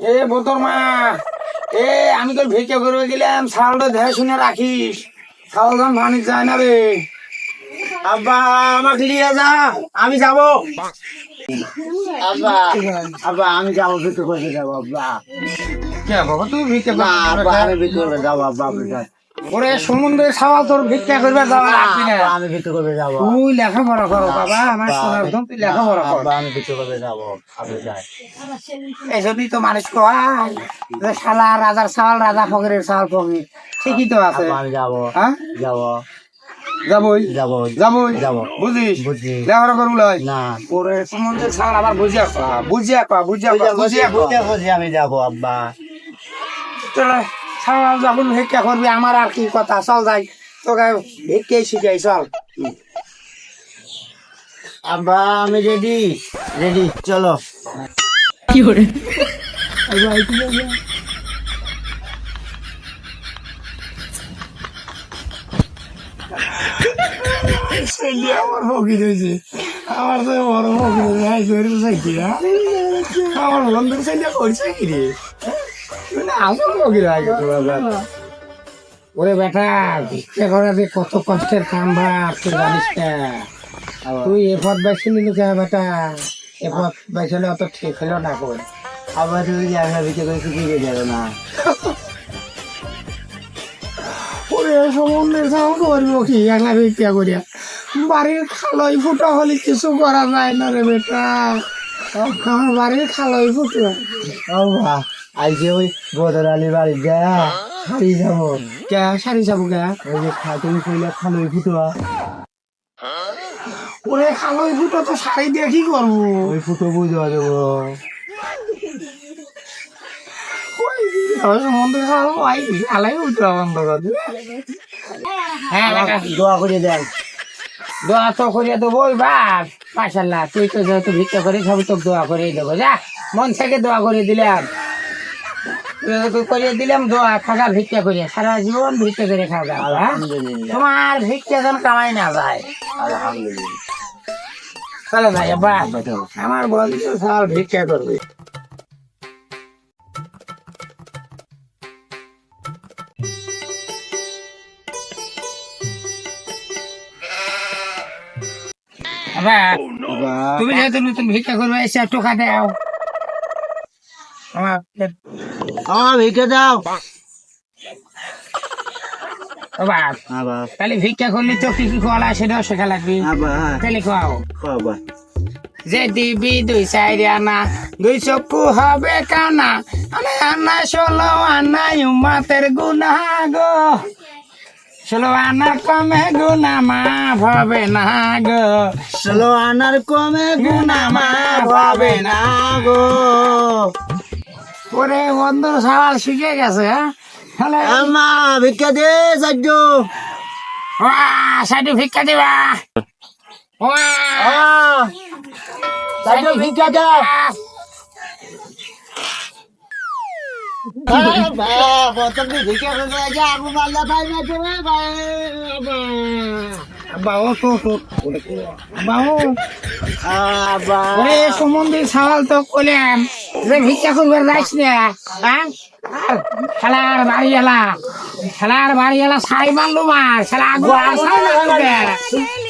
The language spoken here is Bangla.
এ বোতর মা এ আমি তো ভিক্ষা করবে গেলাম শালটা দেখে শুনে রাখিস। শালজন ভানিক যায় না রে। আব্বা আমাকে নিয়ে যা আমি যাব। আব্বা আব্বা আমি যাব বিক্রি করতে যাব আব্বা। কে বাবা তুই ভিক্ষা না আব্বা আমি করতে যাব আব্বা। ওরে সমুদ্রের সাওয়াল তোর ভিক্ষা করবে যাওয়া লাগবি না আমি বিক্রি করতে যাব। তুই লেখাপড়া করো বাবা আমার সোনার ধন তুই লেখাপড়া কর। আমি বিক্রি করতে যাব আপনি যান এই জন্যই তো মানুষ কয় যে শালা রাজার চাওয়াল রাজা ফকিরের চাওয়াল ফকির ঠিকই তো আছে। আমি যাব। হ্যাঁ? যাব। যাবই। যাব। যাবই। যাব। বুঝিস? লেখাপড়া করব লয়? না। ওরে সমুদ্রের চাওয়াল আবার বুঝিয়া বুঝিয়া বুঝিয়া বুঝিয়া বুঝতে আমি যাব আব্বা। চলে। সারাল যখন ভিক্ষা করবি আমার আর কি কথা? চল যাই। তোকে ভিক্ষাই শিখাই চল। আব্বা আমি রেডি রেডি চলো। আমার ফকির হয়েছে। আমার তো বড় ফকির হয়েছে। করে চাইছি আমার বন্ধুর সাইডে করছে কি রে? ওরে বেটা, ভিক্ষা যে কত কষ্টের কাম ভাব তুই জানিস না তুই এ পথ বাইছি নিলি কে বেটা? এ পথ বাইছিলে অত ঠিক হলো না করে আবার যে আমি বিক্রি করে দিয়ে যাবে না। ওরে করব কি? একলা ভিক্ষা করিয়া। বাড়ির খালই ফুটো হলে কিছু করা যায় না রে বেটা। আমার বাড়ির খালই ফুটো আব্বা ওই বদর আলী বাড়ি যা হারি যাব। কে সারি যাব কে ওই যে তুমি কইলে খালোই ফুটোয়া ওরে খালই ফুটো তো শাড়ি দিয়ে কি করব ওই ফুটো বুঝা বেটা, দোয়া করে দেন দোয়া তো করিয়া দেবো বাপ মাসাল্লাহ তুই তো যেহেতু ভিক্ষা করে সব তো দোয়া করিয়ে দেবো যা। মন থেকে দোয়া করে দিলাম। করিয়ে দিলাম দোয়া খাগা ভিক্ষা করিয়া। সারা জীবন ভিক্ষা করে খাগা? তোমার ভিক্ষা যেন কামাই না যায় চলো ভাই আমার বন্ধু সব ভিক্ষা করবে। আব্বা তুমি যেহেতু নতুন ভিক্ষা করবে এসে টোকা দাও আমার ভিক্ষে দাও। তাহলে ভিক্ষা করলে তো কি কি সেটাও শেখা লাগবে। তাহলে খাও যে দিবি দুই সাইড আনা দুই চক্ষু হবে কানা। আনে আনা ষোলো আনা উমাতের গুনা গো। ষোলো আনা কমে গুনা মাফ হবে না গো। চলো আনার কমে গুনা মাফ হবে না গো। ওরে বন্ধুর সওয়াল শিখে গেছে হ্যাঁ? আমা ভিক্ষা দে সাজ্য সাইডে ভিক্ষা দিবা। সাজ্য ভিক্ষা দাও সম্বন্ধে সওয়াল তো করলাম যে ভিক্ষা করবার যাইস না খেলার বাড়ি এলা খেলার বাড়ি এলা সাই মারলু মার খেলা আগুয়া সাই